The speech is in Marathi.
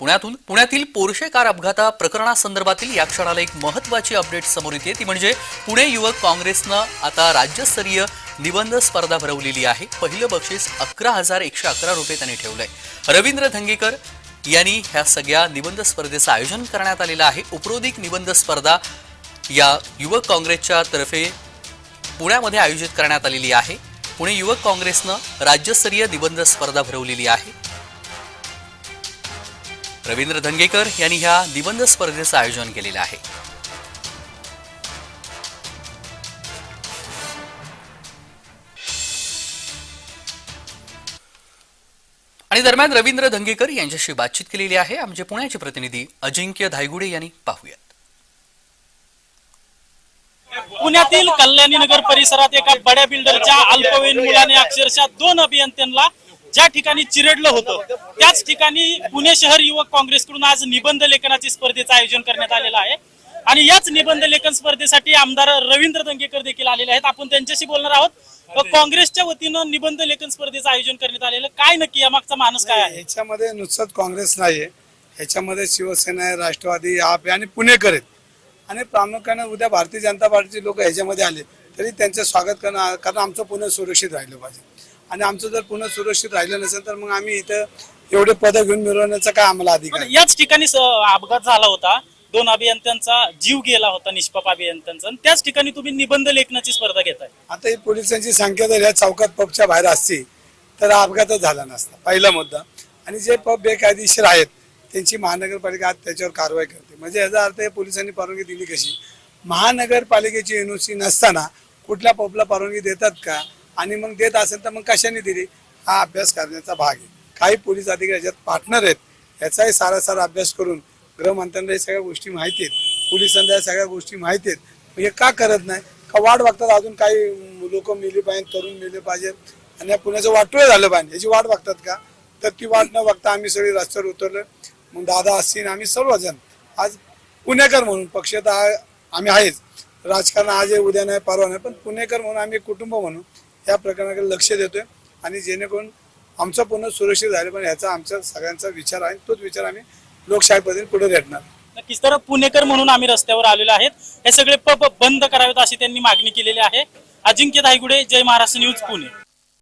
पुण्यातून पुण्यातील पोर्शे कार अपघाता प्रकरणासंदर्भातील या क्षणाला एक महत्वाची अपडेट समोर येते. ती म्हणजे पुणे युवक काँग्रेसनं आता राज्यस्तरीय निबंध स्पर्धा भरवलेली आहे. पहिलं बक्षीस अकरा हजार एकशे अकरा रुपये त्यांनी ठेवलंय. रवींद्र धंगेकर यांनी ह्या सगळ्या निबंध स्पर्धेचं आयोजन करण्यात आलेलं आहे. उपरोधिक निबंध स्पर्धा या युवक काँग्रेसच्या तर्फे पुण्यामध्ये आयोजित करण्यात आलेली आहे. पुणे युवक काँग्रेसनं राज्यस्तरीय निबंध स्पर्धा भरवलेली आहे. रवींद्र धंगेकर यांनी ह्या निबंध स्पर्धेचं आयोजन केलेलं आहे. आणि दरम्यान रवींद्र धंगेकर यांच्याशी बातचीत केलेली आहे. आमचे पुण्याचे प्रतिनिधी अजिंक्य धायगुडे यांनी पाहूयात. पुण्यातील कल्याणी नगर परिसरात एका बड्या बिल्डरच्या अल्पवयीन मुलाने अक्षरशः दोन अभियंत्यांना ज्या ठिकाणी चिरडलं होतं त्याच ठिकाणी पुणे शहर युवक काँग्रेसकडून आज निबंध लेखनाची स्पर्धेचं आयोजन करण्यात आलेलं आहे. आणि याच निबंध लेखन स्पर्धेसाठी आमदार रवींद्र दंगेकर देखील आलेले आहेत. आपण त्यांच्याशी बोलणार आहोत. काँग्रेसच्या वतीनं निबंध लेखन स्पर्धेचं आयोजन करण्यात आलेलं. काय नक्की यामागचा मानस काय आहे? ह्याच्यामध्ये नुसतंच काँग्रेस नाहीये. ह्याच्यामध्ये शिवसेना आहे राष्ट्रवादी आप आणि पुणेकर आहेत. आणि प्रामुख्याने उद्या भारतीय जनता पार्टीचे लोक ह्याच्यामध्ये आले तरी त्यांचं स्वागत करणं कारण आमचं पुणे सुरक्षित राहिलं पाहिजे. आणि आमचं जर पुणे सुरक्षित राहिलं नसेल तर मग आम्ही इथं एवढे पदं घेऊन मिळवण्याचा काय आम्हाला अधिकार पण? याच ठिकाणी स- अपघात झाला होता. दोन अभियंत्यांचा जीव गेला होता निष्पाप अभियंत्यांचा. आणि त्याच ठिकाणी तुम्ही निबंध लेखनाची स्पर्धा घेताय. आता ही पोलिसांची संख्या जर या चौकात पबच्या बाहेर असती तर हा अपघातच झाला नसता. पहिला मुद्दा. आणि जे पब बेकायदेशीर आहेत त्यांची महानगरपालिका आज त्याच्यावर कारवाई करते. म्हणजे याचा अर्थ हे पोलिसांनी परवानगी दिली कशी? महानगरपालिकेची एनओसी नसताना कुठल्या पबला परवानगी देतात का? आणि मग देत असेल तर मग कशाने दिली? हा अभ्यास करण्याचा भाग आहे. काही पोलीस अधिकारी याच्यात पार्टनर आहेत. याचाही सारा सारा अभ्यास करून गृहमंत्र्यांना या सगळ्या गोष्टी माहिती आहेत. पोलिसांना या सगळ्या गोष्टी माहिती आहेत. म्हणजे हे का करत नाही? का वाट बघतात अजून काही लोक मिली पाहिजे तरुण मिले पाहिजे? आणि या पुण्याचं वाटोळ झालं पाहिजे. याची वाट बघतात का? तर ती वाट न बघता आम्ही सगळी रस्त्यावर उतरलो. मग दादा असतील आम्ही सर्वजण. आज पुणेकर म्हणून पक्ष तर आम्ही आहेच. राजकारण आज आहे उद्या नाही परवा नाही. पण पुणेकर म्हणून आम्ही कुटुंब म्हणून त्या प्रकरणाकडे लक्ष देतोय. आणि जेणेकरून आमचं पूर्ण सुरक्षित झालं पण ह्याचा आमचा सगळ्यांचा विचार आहे. तोच विचार आम्ही लोकशाही पद्धतीने पुढे रेटणार नक्कीच तर पुणेकर म्हणून आम्ही रस्त्यावर आलेलो आहेत. हे सगळे पब बंद करावेत अशी त्यांनी मागणी केलेली आहे. अजिंक्य धायगुडे जय महाराष्ट्र न्यूज पुणे.